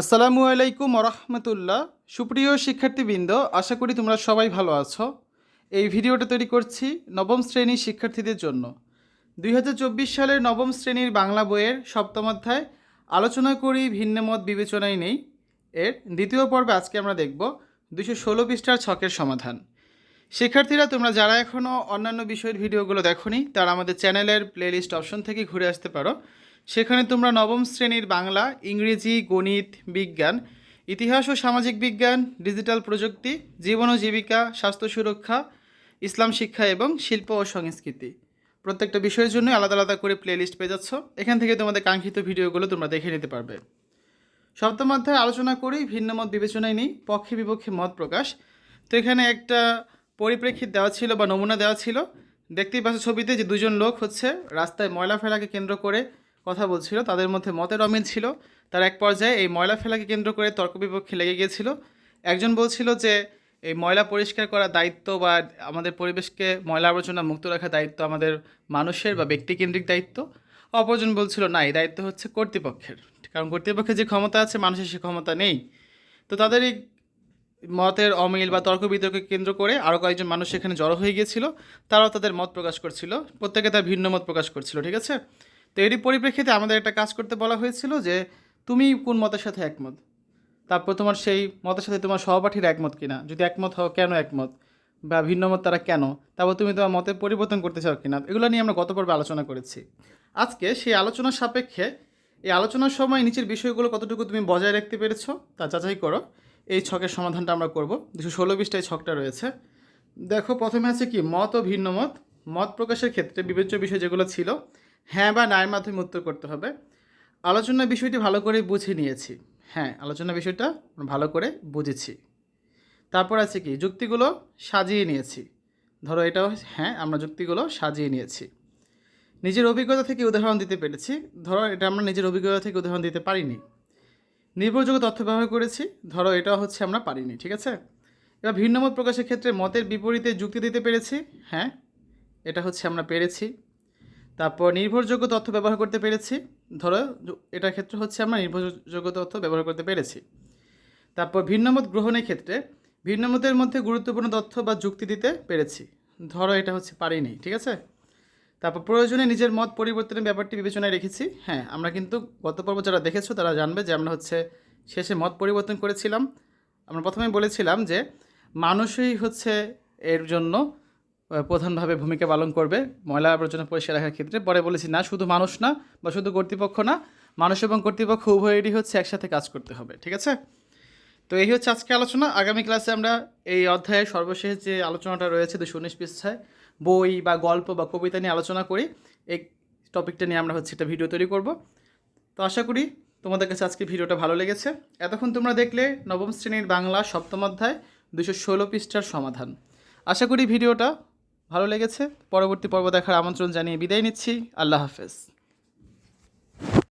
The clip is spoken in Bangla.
আসসালামু আলাইকুম রহমতুল্লাহ সুপ্রিয় শিক্ষার্থীবৃন্দ, আশা করি তোমরা সবাই ভালো আছো। এই ভিডিওটা তৈরি করছি নবম শ্রেণির শিক্ষার্থীদের জন্য। দুই হাজার চব্বিশ সালের নবম শ্রেণির বাংলা বইয়ের সপ্তম অধ্যায়, আলোচনা করি, ভিন্নমত বিবেচনায় নেই। এর দ্বিতীয় পর্বে আজকে আমরা দেখব দুশো ষোলো পৃষ্ঠার ছকের সমাধান। শিক্ষার্থীরা, তোমরা যারা এখনও অন্যান্য বিষয়ের ভিডিওগুলো দেখোনি, তারা আমাদের চ্যানেলের প্লেলিস্ট অপশন থেকে ঘুরে আসতে পারো। সেখানে তোমরা নবম শ্রেণির বাংলা, ইংরেজি, গণিত, বিজ্ঞান, ইতিহাস ও সামাজিক বিজ্ঞান, ডিজিটাল প্রযুক্তি, জীবন ও জীবিকা, স্বাস্থ্য সুরক্ষা, ইসলাম শিক্ষা এবং শিল্প ও সংস্কৃতি। প্রত্যেকটা বিষয়ের জন্য আলাদা আলাদা করে প্লেলিস্ট পেয়ে যাচ্ছ। এখান থেকে তোমাদের কাঙ্ক্ষিত ভিডিওগুলো তোমরা দেখে নিতে পারবে। সপ্তম অধ্যায়ে আলোচনা করি, ভিন্ন মত বিবেচনায় নিই, পক্ষে বিপক্ষে মত প্রকাশ। তো এখানে একটা পরিপ্রেক্ষিত দেওয়া ছিল বা নমুনা দেওয়া ছিল। দেখতেই পাচ্ছ ছবিতে যে দুজন লোক হচ্ছে, রাস্তায় ময়লা ফেলাকে কেন্দ্র করে কথা বলছিল, তাদের মধ্যে মতের অমিল ছিল। তার এক পর্যায়ে এই ময়লা ফেলাকে কেন্দ্র করে তর্ক বিপক্ষে লেগে গিয়েছিল। একজন বলছিল যে, এই ময়লা পরিষ্কার করার দায়িত্ব বা আমাদের পরিবেশকে ময়লা আবর্জনা মুক্ত রাখার দায়িত্ব আমাদের মানুষের বা ব্যক্তিকেন্দ্রিক দায়িত্ব। অপরজন বলছিল, না, এই দায়িত্ব হচ্ছে কর্তৃপক্ষের। কারণ কর্তৃপক্ষের যে ক্ষমতা আছে, মানুষের সে ক্ষমতা নেই। তো তাদের এই মতের অমিল বা তর্ক বিতর্ককে কেন্দ্র করে আরও কয়েকজন মানুষ সেখানে জড়ো হয়ে গিয়েছিল। তারাও তাদের মত প্রকাশ করছিল। প্রত্যেকে তার ভিন্ন মত প্রকাশ করছিল, ঠিক আছে? তো এরই পরিপ্রেক্ষিতে আমাদের একটা কাজ করতে বলা হয়েছিল যে তুমি কোন মতের সাথে একমত? তারপর তোমার সেই মতের সাথে তোমার সহপাঠীর একমত কিনা? যদি একমত হও, কেন একমত? বা ভিন্ন মত তারা কেন? তারপর তুমি তোমার মতের পরিবর্তন করতে চাও কিনা? এগুলো নিয়ে আমরা গত পর্বে আলোচনা করেছি। আজকে সেই আলোচনার সাপেক্ষে এই আলোচনার সময় নিচের বিষয়গুলো কতটুকু তুমি বজায় রাখতে পেরেছ তা যাচাই করো। এই ছকের সমাধানটা আমরা করব। দুশো ষোলো বিশটায় ছকটা রয়েছে। দেখো, প্রথমে আছে কি? মত ও ভিন্ন মত। মত প্রকাশের ক্ষেত্রে বিবেচ্য বিষয় যেগুলো ছিল হ্যাঁ বা নায়ের মাধ্যমে উত্তর করতে হবে। আলোচনা বিষয়টি ভালো করে বুঝে নিয়েছি। হ্যাঁ আলোচনা বিষয়টা ভালো করে বুঝেছি। তারপর আছে কি? যুক্তিগুলো সাজিয়ে নিয়েছি। ধরো এটাও হ্যাঁ আমরা যুক্তিগুলো সাজিয়ে নিয়েছি। নিজের অভিজ্ঞতা থেকে উদাহরণ দিতে পেরেছি। ধরো এটা আমরা নিজের অভিজ্ঞতা থেকে উদাহরণ দিতে পারিনি। নির্ভরযোগ্য তথ্য ব্যবহার করেছি। ধরো এটা হচ্ছে আমরা পারিনি, ঠিক আছে? এবার ভিন্ন মত প্রকাশের ক্ষেত্রে মতের বিপরীতে যুক্তি দিতে পেরেছি। হ্যাঁ এটা হচ্ছে আমরা পেরেছি। তারপর নির্ভরযোগ্য তথ্য ব্যবহার করতে পেরেছি। ধরো এটার ক্ষেত্রে হচ্ছে আমরা নির্ভরযোগ্য তথ্য ব্যবহার করতে পেরেছি। তারপর ভিন্নমত গ্রহণের ক্ষেত্রে ভিন্নমতের মধ্যে গুরুত্বপূর্ণ তথ্য বা যুক্তি দিতে পেরেছি। ধরো, এটা হচ্ছে পারিনি, ঠিক আছে? তারপর প্রয়োজনে নিজের মত পরিবর্তনের ব্যাপারটি বিবেচনায় রেখেছি। হ্যাঁ আমরা কিন্তু গত পর্ব যারা দেখেছ, তারা জানবে যে আমরা হচ্ছে শেষে মত পরিবর্তন করেছিলাম। আমরা প্রথমে বলেছিলাম যে মানুষই হচ্ছে এর জন্য প্রধানভাবে ভূমিকা পালন করবে ময়লা আবর্জনা পরিষ্কার রাখার ক্ষেত্রে। পরে বলেছি, না, শুধু মানুষ না, বা শুধু কর্তৃপক্ষ না, মানুষ এবং কর্তৃপক্ষ উভয়েরই হচ্ছে একসাথে কাজ করতে হবে, ঠিক আছে? তো এই হচ্ছে আজকে আলোচনা। আগামী ক্লাসে আমরা এই অধ্যায়ের সর্বশেষ যে আলোচনাটা রয়েছে দুশো উনিশ পৃষ্ঠায়, বই বা গল্প বা কবিতা নিয়ে আলোচনা করি। এই টপিকটা নিয়ে আমরা হচ্ছে একটা ভিডিও তৈরি করব। তো আশা করি তোমাদের কাছে আজকে ভিডিওটা ভালো লেগেছে। এতক্ষণ তোমরা দেখলে নবম শ্রেণির বাংলা সপ্তম অধ্যায় দুশো ষোলো পৃষ্ঠার সমাধান। আশা করি ভিডিওটা ভালো লেগেছে। পরবর্তী পর্ব দেখার আমন্ত্রণ জানিয়ে বিদায় নিচ্ছি। আল্লাহ হাফেজ।